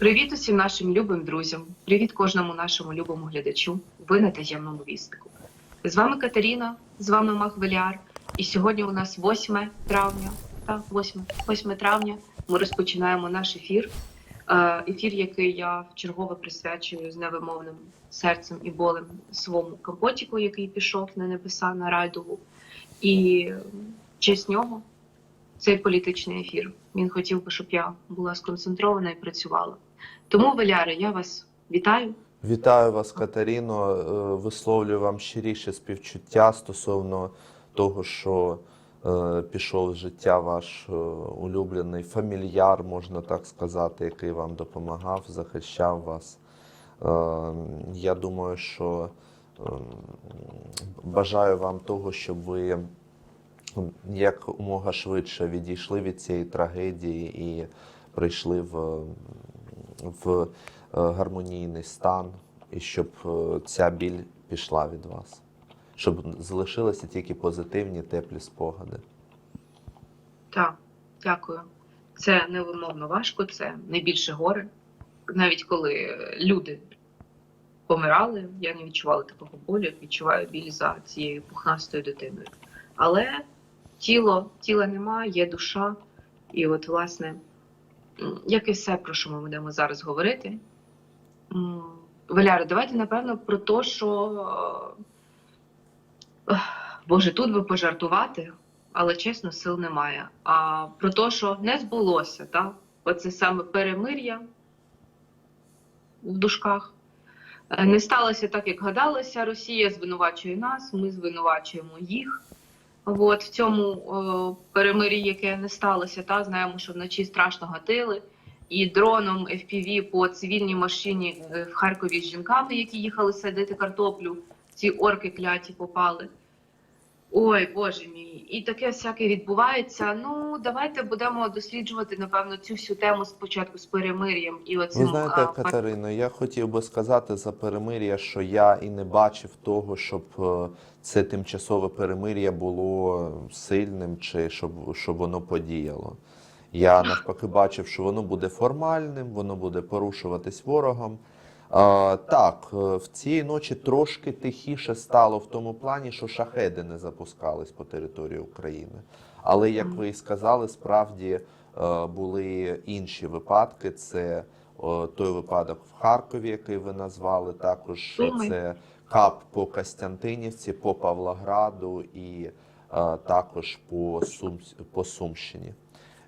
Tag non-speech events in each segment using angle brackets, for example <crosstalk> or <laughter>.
Привіт усім нашим любим друзям. Привіт кожному нашому любому глядачу. Ви на таємному віснику. З вами Катерина, з вами Мах Веліар. І сьогодні у нас 8 травня. Так, 8, 8 травня. Ми розпочинаємо наш ефір. Е, Ефір, який я вчергове присвячую з невимовним серцем і болем своєму компотіку, який пішов на небеса на райдову. І честь нього цей політичний ефір. Він хотів би, щоб я була сконцентрована і працювала. Тому, Валяре, я вас вітаю. Вітаю вас, Катерино. Е, Висловлюю вам щиріше співчуття стосовно того, що е, пішов з життя ваш е, улюблений фамільяр, можна так сказати, який вам допомагав, захищав вас. Я думаю, що бажаю вам того, щоб ви м, якомога швидше відійшли від цієї трагедії і прийшли в, в е, гармонійний стан, і щоб е, ця біль пішла від вас, щоб залишилися тільки позитивні, теплі спогади. Так, дякую. Це невимовно важко, це найбільше горе. Навіть коли люди помирали, я не відчувала такого болю, відчуваю біль за цією пухнастою дитиною. Але тіло, тіла нема, є душа. І от, власне, як і все, про що ми будемо зараз говорити. Валяра, давайте, напевно, про те, що. е, Боже, тут би пожартувати, але чесно, сил немає. А про те, що не збулося, так? Оце саме перемир'я в дужках. Е, Не сталося так, як гадалося. Росія звинувачує нас, ми звинувачуємо їх. От в цьому е, перемирі, яке не сталося, та знаємо, що вночі страшно гатили, і дроном FPV по цивільній машині е, в Харкові з жінками, які їхали садити картоплю, ці орки кляті попали. Ой, боже мій, і таке всяке відбувається. Ну, давайте будемо досліджувати, напевно, цю всю тему спочатку з перемир'ям і оцим. Ви знаєте, а, Катерино, я хотів би сказати за перемир'я, що я і не бачив того, щоб е, це тимчасове перемир'я було сильним чи щоб, щоб воно подіяло. Я <laughs> навпаки бачив, що воно буде формальним, воно буде порушуватись ворогом. Так, е, в цій ночі трошки тихіше стало в тому плані, що шахеди не запускались по території України. Але як ви і сказали, справді е, були інші випадки. Це о, той випадок в Харкові, який ви назвали. Також це кап по Костянтинівці, по Павлограду і е, також по, Сум, по Сумщині.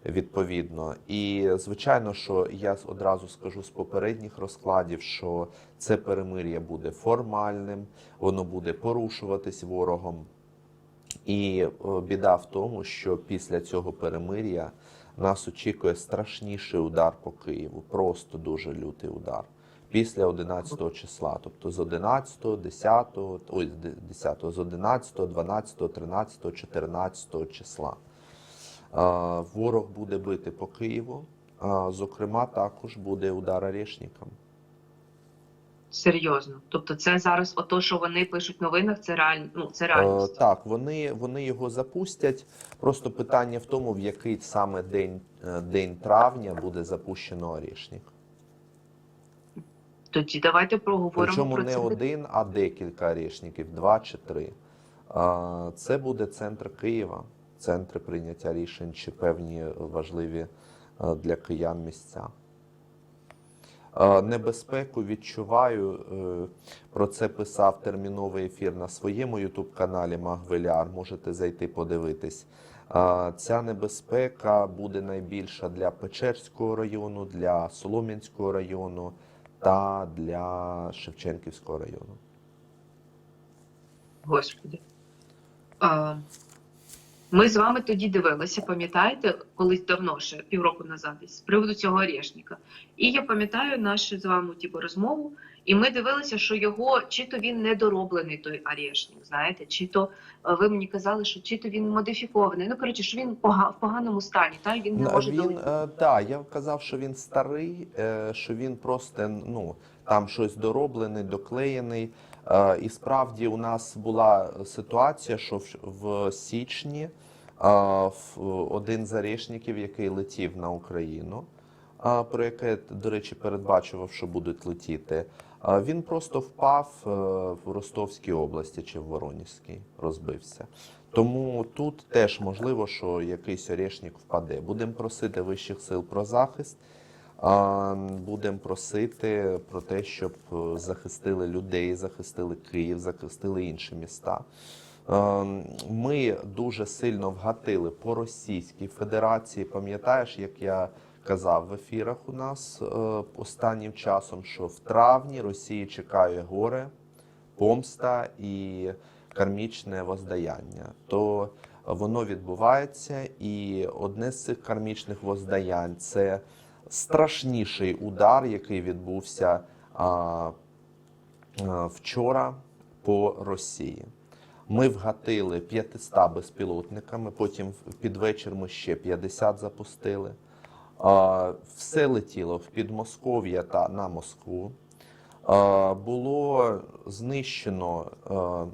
Відповідно, і звичайно, що я одразу скажу з попередніх розкладів, що це перемир'я буде формальним, воно буде порушуватись ворогом. І е, біда в тому, що після цього перемир'я нас очікує страшніший удар по Києву, просто дуже лютий удар. Після 11 числа, тобто з 11, 10, ой, з 10, з 11, 12, 13, 14 числа. Ворог буде бити по Києву. а, Зокрема, також буде удар орешникам. Серйозно. Тобто, це зараз ото, що вони пишуть в новинах, це реаль... ну, це Е, реальність. Так, вони, вони його запустять. Просто питання в тому, в який саме день, е, день травня буде запущено орешник. Тоді давайте проговоримо Причому про не це. один, а декілька орешників, два чи три. Це буде центр Києва, центри прийняття рішень чи певні важливі е, для киян місця. Е, Небезпеку відчуваю. е, Про це писав терміновий ефір на своєму ютуб-каналі Магвеляр. Можете зайти подивитись. Ця небезпека буде найбільша для Печерського району, для Солом'янського району та для Шевченківського району. Господи. А, ми з вами тоді дивилися, пам'ятаєте, колись давно, ще півроку назад, з приводу цього орешника. І я пам'ятаю нашу з вами типу, розмову, і ми дивилися, що його чи то він недороблений той орешник, знаєте, чи то е, ви мені казали, що чи то він модифікований. Ну коротше, що він в поганому стані, та він не Ну, може він, е, да, я казав, що він старий, е, що він просто ну, там щось дороблений, доклеєний. Е, І справді у нас була ситуація, що в, січні е, в- один з орешників, який летів на Україну, про яке, до речі, передбачував, що будуть летіти, він просто впав е, в Ростовській області чи в Воронезькій, розбився. Тому тут теж можливо, що якийсь орешник впаде. Будемо просити вищих сил про захист. Будемо просити про те, щоб е, захистили людей, захистили Київ, захистили інші міста. Е, Ми дуже сильно вгатили по Російській Федерації. Пам'ятаєш, як я казав в ефірах у нас е, останнім часом, що в травні Росії чекає горе, помста і кармічне воздаяння. То воно відбувається, і одне з цих кармічних воздаянь це страшніший удар, який відбувся а, вчора по Росії. Ми вгатили 500 безпілотниками, потім під вечір ми ще 50 запустили. Все летіло в Підмосков'я та на Москву. Було знищено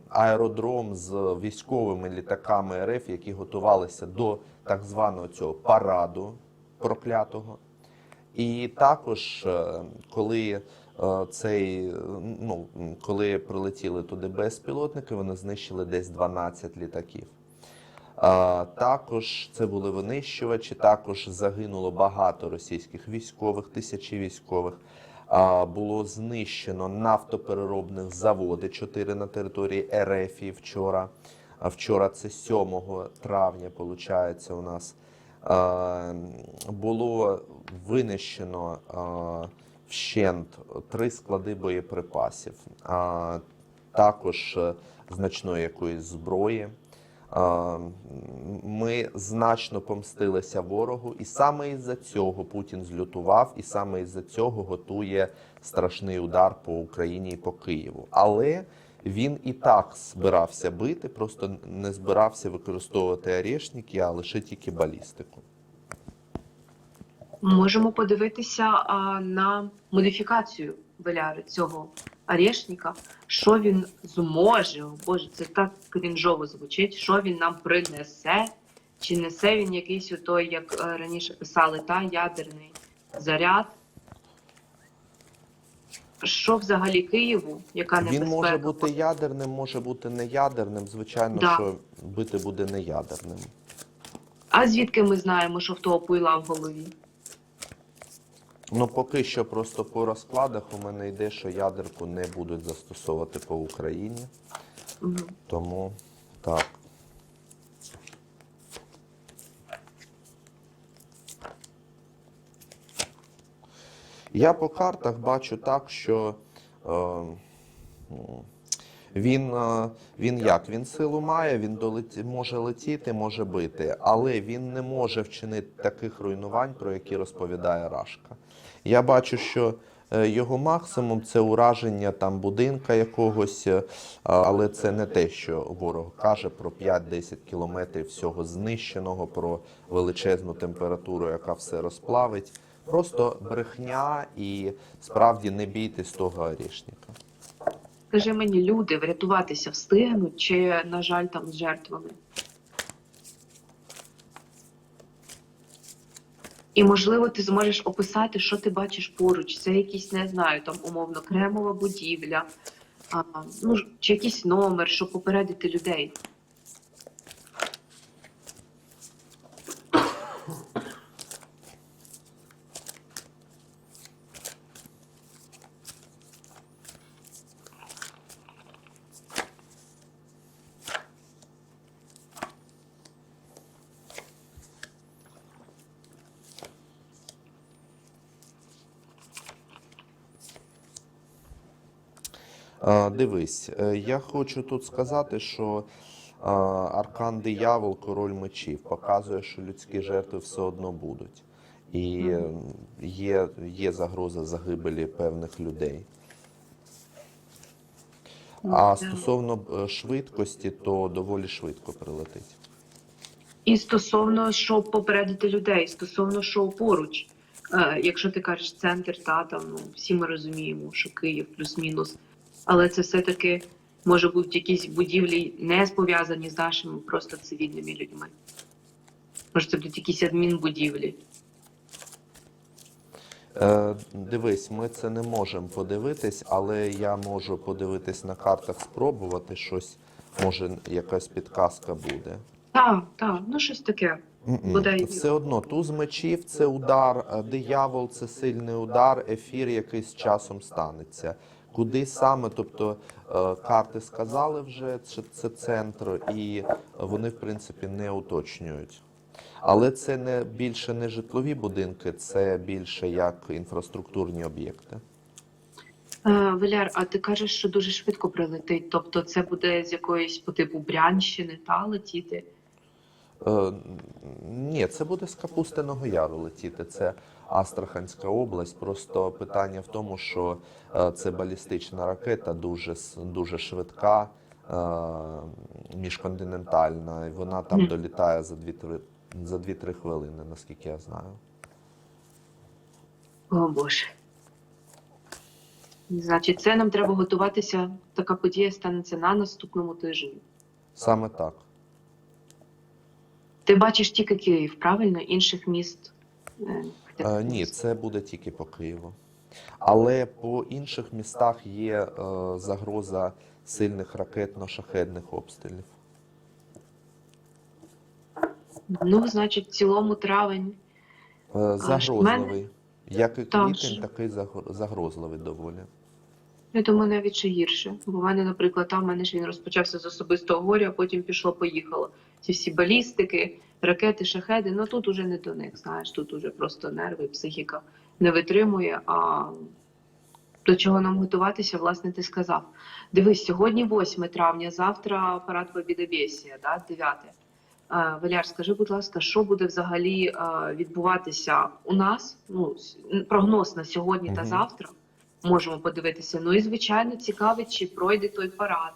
аеродром з військовими літаками РФ, які готувалися до так званого цього параду проклятого. І також, е, коли е, цей, ну, коли прилетіли туди безпілотники, вони знищили десь 12 літаків. Також це були винищувачі, також загинуло багато російських військових, тисячі військових. Було знищено нафтопереробних заводи, 4 на території РФ вчора. Вчора це 7 травня, виходить, у нас. Було винищено вщент три склади боєприпасів, а також е, значної якоїсь зброї. Ми значно помстилися ворогу, і саме із-за цього Путін злютував, і саме із-за цього готує страшний удар по Україні і по Києву. Але він і так збирався бити, просто не збирався використовувати орешники, а лише тільки балістику. Можемо подивитися а, на модифікацію Веляри цього орешника, що він зможе. О, Боже, це так крінжово звучить. Що він нам принесе? Чи несе він якийсь отой, як е, раніше писали, та ядерний заряд? Що взагалі Києву? Яка Він може бути ядерним, може бути неядерним. Звичайно, Да. що бити буде неядерним. А звідки ми знаємо, що в того пуйла в голові? Ну, поки що просто по розкладах у мене йде, що ядерку не будуть застосовувати по Україні. Угу. Тому так. Я по картах бачу так, що е, м, він, е, він як? Він силу має, він долеті, може летіти, може бити, але він не може вчинити таких руйнувань, про які розповідає Рашка. Я бачу, що е, його максимум це ураження там будинка якогось, е, але це не те, що ворог каже про 5-10 кілометрів всього знищеного, про величезну температуру, яка все розплавить. Просто брехня і справді не бійтесь того орішника. Скажи мені, люди врятуватися встигнуть, чи, на жаль, там з жертвами? І, можливо, ти зможеш описати, що ти бачиш поруч. Це якісь, не знаю, там умовно кремова будівля, а, ну, чи якийсь номер, щоб попередити людей. А, Дивись, е, я хочу тут сказати, що аркан диявол, король мечів, показує, що людські жертви все одно будуть. І е, є, є загроза загибелі певних людей. А стосовно е, швидкості, то доволі швидко прилетить. І стосовно, щоб попередити людей, стосовно що поруч. Якщо ти кажеш центр, та там ну всі ми розуміємо, що Київ плюс-мінус, але це все-таки може бути якісь будівлі не пов'язані з нашими просто цивільними людьми. Може, це будуть якісь адмінбудівлі. Е, дивись, ми це не можемо подивитись, але я можу подивитись на картах, спробувати щось. Може, якась підказка буде. Так, так, ну щось таке. Все одно туз мечів це удар, диявол це сильний удар, ефір якийсь часом станеться. Куди саме, тобто е, карти сказали вже, що це центр, і вони, в принципі, не уточнюють. Але це не більше не житлові будинки, це більше як інфраструктурні об'єкти. Е, Валяр, а ти кажеш, що дуже швидко прилетить. Тобто це буде з якоїсь по типу Брянщини та летіти. Е, ні, це буде з Капустиного Яру летіти. Це Астраханська область. Просто питання в тому, що е, це балістична ракета, дуже, дуже швидка, е, міжконтинентальна, і вона там долітає за 2-3 за 2-3 хвилини, наскільки я знаю. О Боже. Значить, це нам треба готуватися. Така подія станеться на наступному тижні. Саме так. Ти бачиш тільки Київ, правильно? Інших міст. е, Е, ні, це буде тільки по Києву. Але по інших містах є е, загроза сильних ракетно-шахедних обстрілів. Ну, значить, в цілому травень. Е, Загрозливий. Як і Так, квітень, такий загр- загрозливий доволі. Я думаю, навіть ще гірше. Бо в мене, наприклад, там в мене ж він розпочався з особистого горя, а потім пішло, поїхало. Ці всі балістики, ракети, шахеди. Ну тут уже не до них. Знаєш, тут уже просто нерви, психіка не витримує. А до чого нам готуватися, власне, ти сказав. Дивись, сьогодні 8 травня, завтра парад Побідобєсія, да, 9. Е, Валяр, скажи, будь ласка, що буде взагалі е, відбуватися у нас? Ну, прогноз на сьогодні та завтра можемо подивитися. Ну і звичайно цікавить, чи пройде той парад,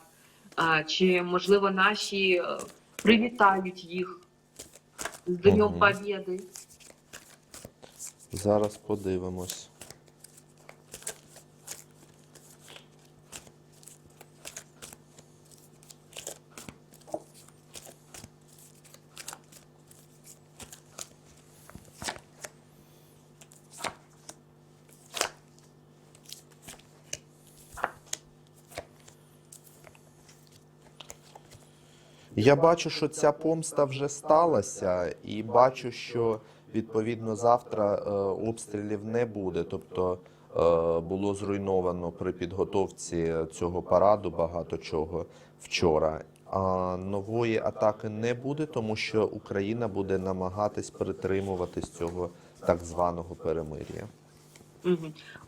чи можливо наші е, привітають їх з Днем угу. Побєди. Зараз подивимось. Я бачу, що ця помста вже сталася, і бачу, що відповідно завтра е, обстрілів не буде. Тобто е, було зруйновано при підготовці цього параду багато чого вчора. А нової атаки не буде, тому що Україна буде намагатись притримуватись цього так званого перемир'я.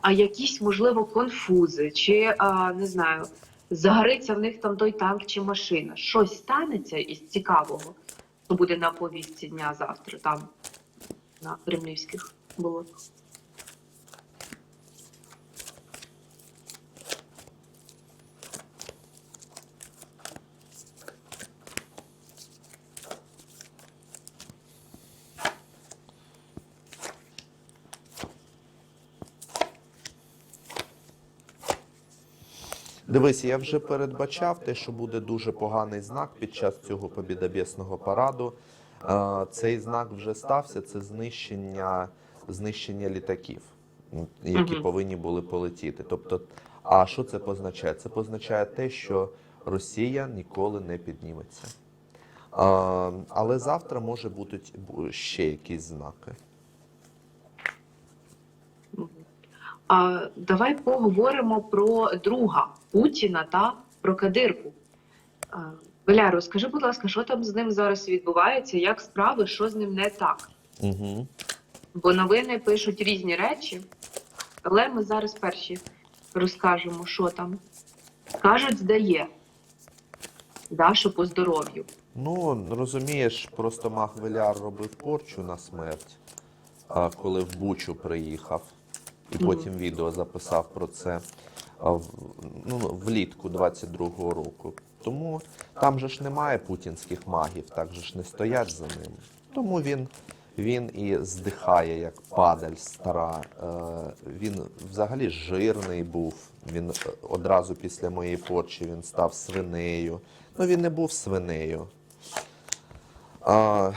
А якісь, можливо, конфузи, чи а, не знаю, загориться в них там той танк чи машина. Щось станеться із цікавого, що буде на повістці дня завтра, там на Кремлівських болотах. Дивись, я вже передбачав те, що буде дуже поганий знак під час цього побідобєсного параду. Цей знак вже стався. Це знищення, знищення літаків, які повинні були полетіти. Тобто, а що це позначає? Це позначає те, що Росія ніколи не підніметься. Але завтра може бути ще якісь знаки. А давай поговоримо про друга Путіна та про Кадирку. Валя, розкажи, будь ласка, що там з ним зараз відбувається, як справи, що з ним не так? Угу. Бо новини пишуть різні речі, але ми зараз перші розкажемо, що там. Кажуть, здає. Да, що по здоров'ю. Ну, розумієш, просто Махвеляр робив порчу на смерть, а, коли в Бучу приїхав, і потім відео записав про це ну, влітку 22-го року. Тому там же ж немає путінських магів, так же ж не стоять за ним. Тому він, він і здихає, як падаль стара. Е, Він взагалі жирний був. Він е, одразу після моєї порчі він став свинею. Ну він не був свинею. А,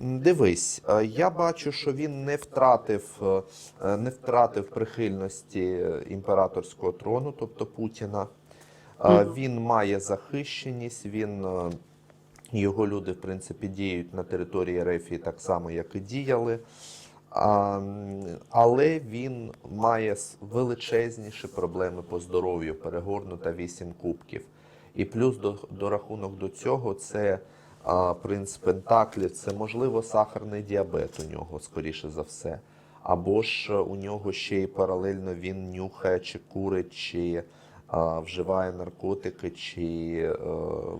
Дивись, е, я бачу, що він не втратив, е, не втратив прихильності е, імператорського трону, тобто Путіна. Е, Він має захищеність, він, е, його люди, в принципі, діють на території Рефії так само, як і діяли. А, Але він має величезніші проблеми по здоров'ю, перегорнута вісім кубків. І плюс до, до рахунок до цього це принц Пентаклів, це можливо сахарний діабет у нього, скоріше за все. Або ж у нього ще й паралельно він нюхає, чи курить, чи а, вживає наркотики, чи е,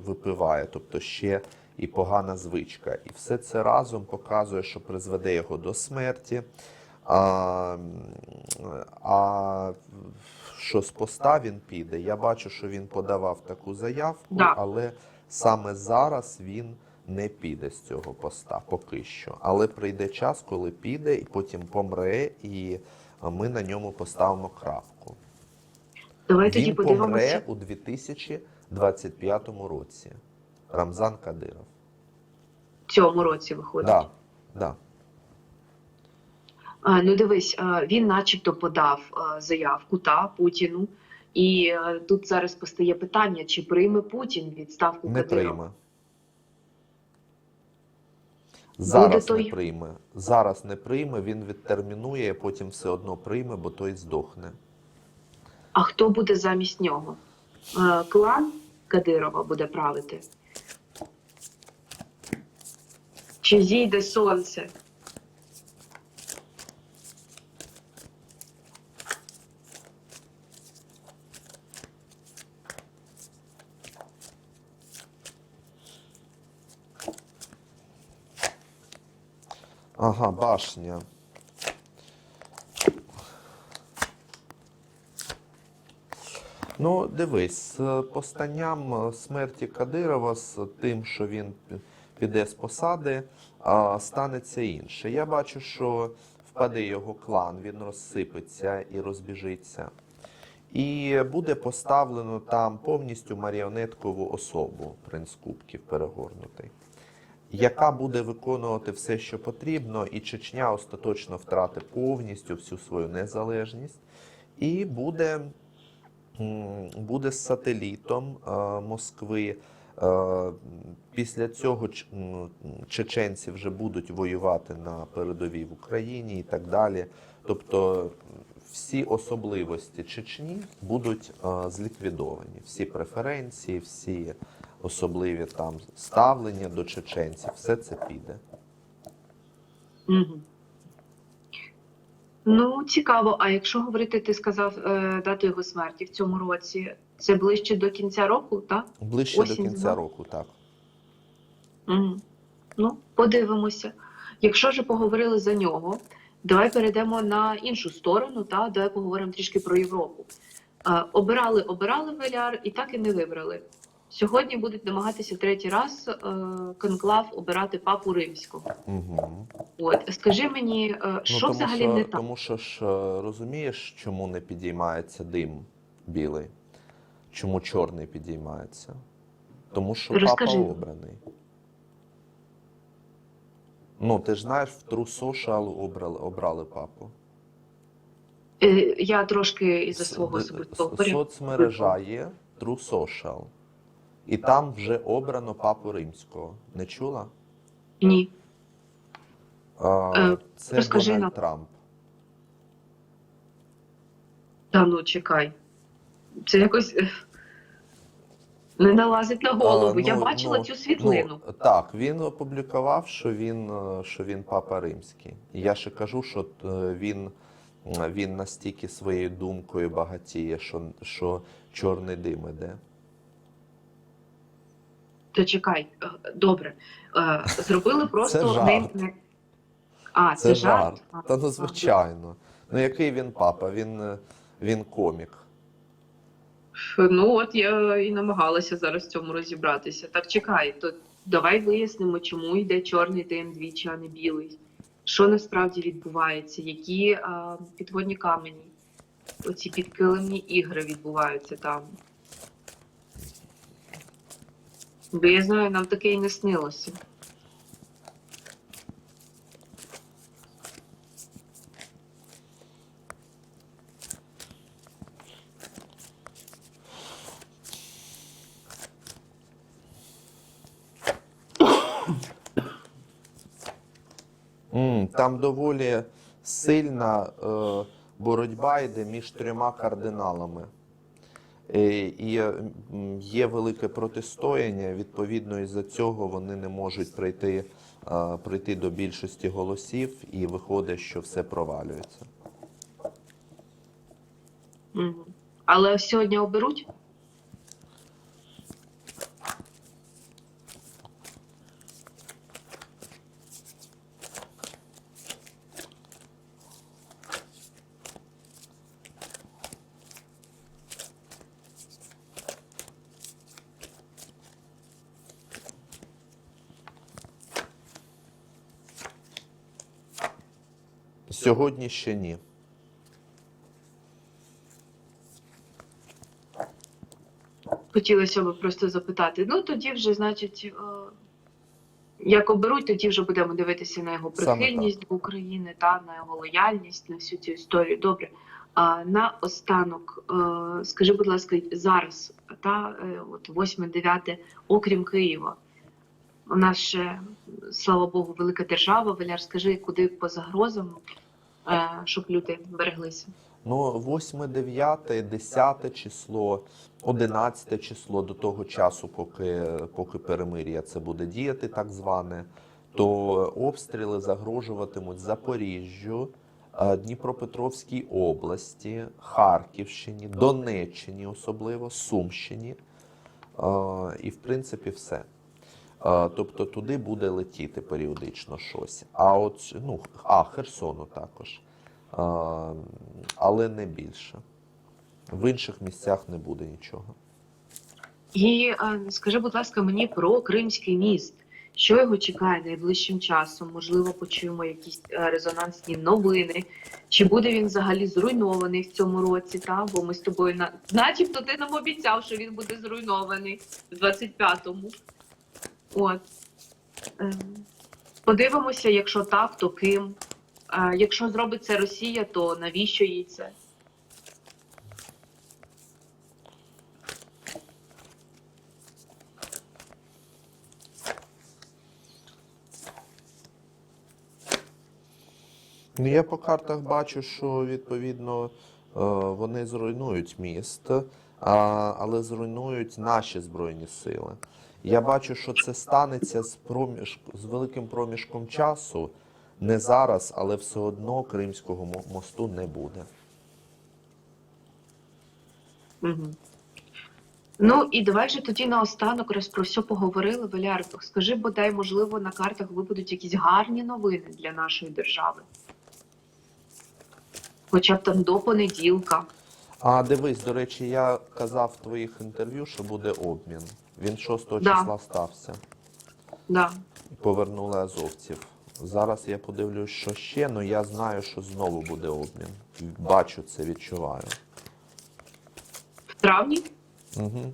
випиває. Тобто ще і погана звичка. І все це разом показує, що призведе його до смерті. А, а що з поста він піде? Я бачу, що він подавав таку заявку, Да. але саме зараз він не піде з цього поста поки що. Але прийде час, коли піде, і потім помре, і ми на ньому поставимо крапку. Давай тоді помре у 2025 році. Рамзан Кадиров. В цьому році виходить. Да, да. А, ну дивись, він начебто подав заявку та Путіну. І е, тут зараз постає питання, чи прийме Путін відставку Не Кадирова. прийме. Зараз той- не прийме. Зараз не прийме, він відтермінує, а потім все одно прийме, бо той здохне. А хто буде замість нього? Е, Клан Кадирова буде правити? Чи зійде сонце? Ага, башня. Ну, дивись, з постанням смерті Кадирова, з тим, що він піде з посади, станеться інше. Я бачу, що впаде його клан, він розсипеться і розбіжиться. І буде поставлено там повністю маріонеткову особу, принц Кубків перегорнутий, яка буде виконувати все, що потрібно, і Чечня остаточно втратить повністю всю свою незалежність, і буде, буде сателітом е, Москви. Е, Після цього чеченці вже будуть воювати на передовій в Україні і так далі. Тобто всі особливості Чечні будуть е, зліквідовані. Всі преференції, всі особливі там ставлення до чеченців, все це піде. Угу. Ну, цікаво. А якщо говорити, ти сказав е, дату його смерті в цьому році, це ближче до кінця року, так? Ближче Осінь, до кінця року, так. Угу. Ну, подивимося. Якщо вже поговорили за нього, давай перейдемо на іншу сторону, та давай поговоримо трішки про Європу. Е, обирали, обирали Веляр і так і не вибрали. Сьогодні будуть намагатися третій раз е, конклав обирати папу римського. Угу. От скажи мені, е, що тому, взагалі що, не так? тому що ж е, розумієш, чому не підіймається дим білий? Чому чорний підіймається? Тому що Розкажи. папа обраний. Ну, ти ж знаєш, в True Social обрали, обрали папу. Е, я трошки із-за свого особистого порядку. Соцмережа є True Social. І там вже обрано папу римського. Не чула? Ні. А, Е, це розкажи Дональд нам. Трамп. Та ну чекай. Це якось е, не налазить на голову. А, Я ну, бачила ну, цю світлину. Ну, так, він опублікував, що він, е, що він папа римський. І я ще кажу, що е, він, він настільки своєю думкою багатіє, що, що чорний дим іде. Та чекай, е, добре. Е, Зробили просто жарт. не- А, це, Це жарт. жарт. Та ну звичайно. Ну який він папа? Він, е, він комік. Ну от я і намагалася зараз в цьому розібратися. Так чекай, то давай вияснимо, чому йде чорний дим двічі, а не білий. Що насправді відбувається, які а, підводні камені, оці підкилимні ігри відбуваються там. Бо я знаю, нам таке і не снилося. Там доволі сильна е, боротьба йде між трьома кардиналами. Е, І е, є велике протистояння. Відповідно, із-за цього вони не можуть прийти, е, прийти до більшості голосів, і виходить, що все провалюється. Але сьогодні оберуть? Сьогодні ще ні. Хотілося б просто запитати. Ну тоді вже, значить, е, як оберуть, тоді вже будемо дивитися на його прихильність до України та на його лояльність на всю цю історію. Добре. А на останок, е, скажи, будь ласка, зараз та е, от 8-9, окрім Києва, у нас ще, слава Богу, велика держава. Валяр, скажи, куди по загрозам, щоб люди береглися. Ну, 8, 9, 10 число, 11 число до того часу, поки, поки перемир'я це буде діяти, так зване, то обстріли загрожуватимуть Запоріжжю, е, Дніпропетровській області, Харківщині, Донеччині, особливо Сумщині. Е, І в принципі все. Тобто туди буде летіти періодично щось. А от ну, а Херсону також. Але не більше. В інших місцях не буде нічого. І скажи, будь ласка, мені про Кримський міст. Що його чекає найближчим часом? Можливо, почуємо якісь е, резонансні новини. Чи буде він взагалі зруйнований в цьому році? Та? Бо ми з тобою на начебто ти нам обіцяв, що він буде зруйнований в 25-му. От. Ем, Подивимося, якщо так, то ким. Якщо зробить це Росія, то навіщо їй це? Ну, я по картах бачу, що відповідно е, вони зруйнують міст, але зруйнують наші збройні сили. Я бачу, що це станеться з, проміж... з великим проміжком часу. Не зараз, але все одно Кримського мосту не буде. Угу. Ну і давай же тоді наостанок, раз про все поговорили, Валяр, скажи, бодай, можливо, на картах випадуть якісь гарні новини для нашої держави. Хоча б там до понеділка. А дивись, до речі, я казав в твоїх інтерв'ю, що буде обмін. Він 6 Да. числа стався. Да. Повернули азовців. Зараз я подивлюсь, що ще, але я знаю, що знову буде обмін. Бачу це, відчуваю. В травні? Угу.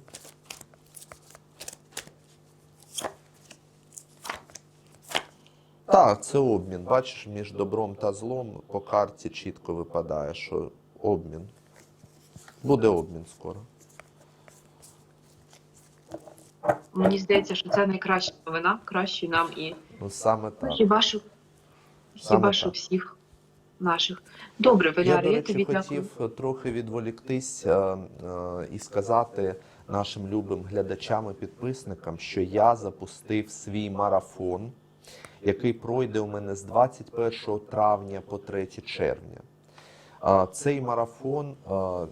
Так, це обмін. Бачиш, між добром та злом по карті чітко випадає, що обмін. Буде обмін скоро. Мені здається, що це найкраща новина, краще нам і Ну саме так. хіба що Саме хіба що так. всіх наших. Добре, Я, Валяр, до я, речі, тобі дякую. хотів трохи відволіктись е, е, і сказати нашим любим глядачам і підписникам, що я запустив свій марафон, який пройде у мене з 21 травня по 3 червня. Е, Цей марафон е, е,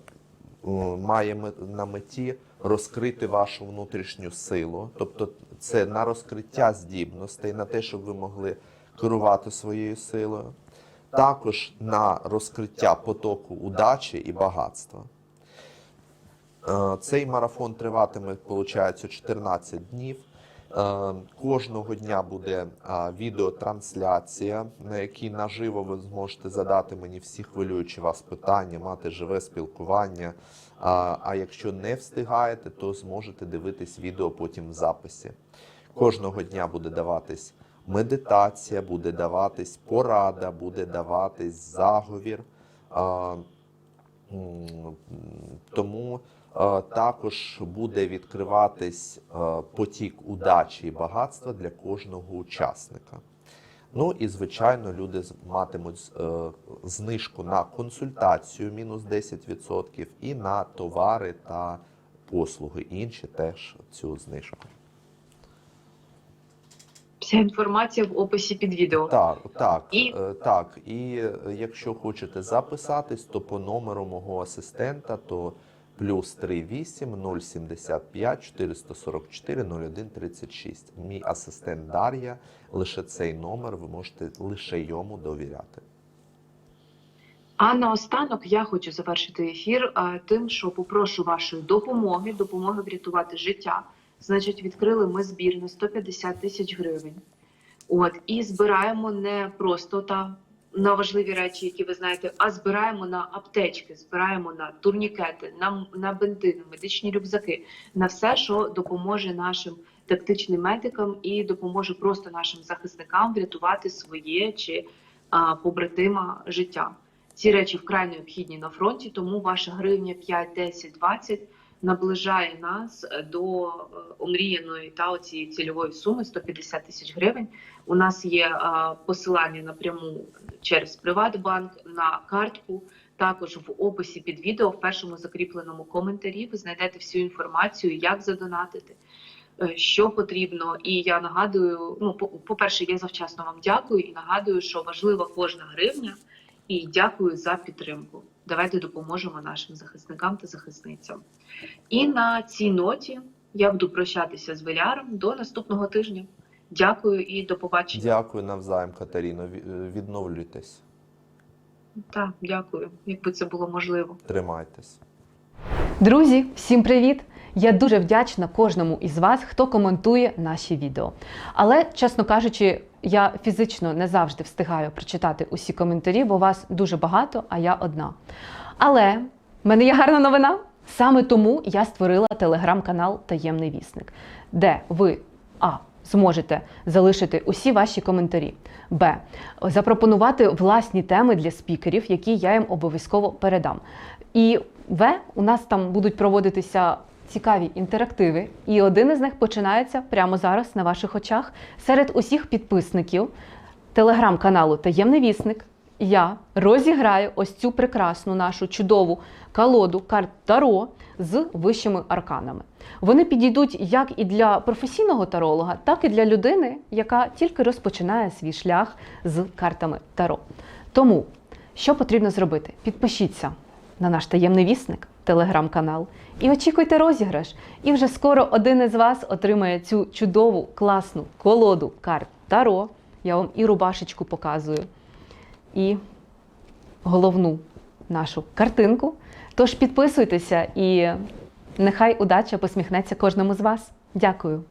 має на меті розкрити вашу внутрішню силу, тобто це на розкриття здібностей, на те, щоб ви могли керувати своєю силою також на розкриття потоку удачі і багатства. Е, Цей марафон триватиме, виходить, 14 днів. Е, Кожного дня буде а, відеотрансляція, на якій наживо ви зможете задати мені всі хвилюючі вас питання, мати живе спілкування. А, А якщо не встигаєте, то зможете дивитись відео потім в записі. Кожного дня буде даватись медитація, буде даватись порада, буде даватись заговір. А, Тому а, також буде відкриватись а, потік удачі і багатства для кожного учасника. Ну і звичайно, люди матимуть е, знижку на консультацію мінус 10% і на товари та послуги. Інші теж цю знижку. Вся інформація в описі під відео. Так, так, І- е, так. І е, якщо хочете записатись, то по номеру мого асистента то плюс 38 075 444 01 36. Мій асистент Дар'я. Лише цей номер ви можете лише йому довіряти. А наостанок я хочу завершити ефір е, тим, що попрошу вашої допомоги, допомоги врятувати життя. Значить, відкрили ми збір на 150 тисяч гривень. От і збираємо не просто та на важливі речі, які ви знаєте, а збираємо на аптечки, збираємо на турнікети, на, на бинти, на медичні рюкзаки, на все, що допоможе нашим тактичним медикам і допоможе просто нашим захисникам врятувати своє чи а, побратима життя. Ці речі вкрай необхідні на фронті, тому ваша гривня 5, 10, 20 наближає нас до е, омріяної та оцієї цільової суми 150 тисяч гривень. У нас є е, посилання напряму через Приватбанк на картку. Також в описі під відео в першому закріпленому коментарі ви знайдете всю інформацію, як задонатити, е, що потрібно. І я нагадую: ну, по-перше, я завчасно вам дякую і нагадую, що важлива кожна гривня. І дякую за підтримку. Давайте допоможемо нашим захисникам та захисницям. І на цій ноті я буду прощатися з Веляром до наступного тижня. Дякую і до побачення. Дякую навзаєм, Катеріно. Відновлюйтесь, Так, дякую, якби це було можливо. тримайтесь. Друзі, всім привіт! Я дуже вдячна кожному із вас, хто коментує наші відео. Але, чесно кажучи, я фізично не завжди встигаю прочитати усі коментарі, бо вас дуже багато, а я одна. Але в мене є гарна новина. Саме тому я створила телеграм-канал Таємний вісник, де ви а. Зможете залишити усі ваші коментарі. Б. Запропонувати власні теми для спікерів, які я їм обов'язково передам. І В. У нас там будуть проводитися цікаві інтерактиви, і один із них починається прямо зараз на ваших очах. Серед усіх підписників телеграм-каналу Таємний вісник я розіграю ось цю прекрасну нашу чудову колоду карт Таро з вищими арканами. Вони підійдуть як і для професійного таролога, так і для людини, яка тільки розпочинає свій шлях з картами Таро. Тому, що потрібно зробити? Підпишіться на наш таємний вісник, телеграм-канал, і очікуйте розіграш. І вже скоро один із вас отримає цю чудову, класну колоду карт Таро. Я вам і рубашечку показую, і головну нашу картинку. Тож підписуйтеся і нехай удача посміхнеться кожному з вас. Дякую.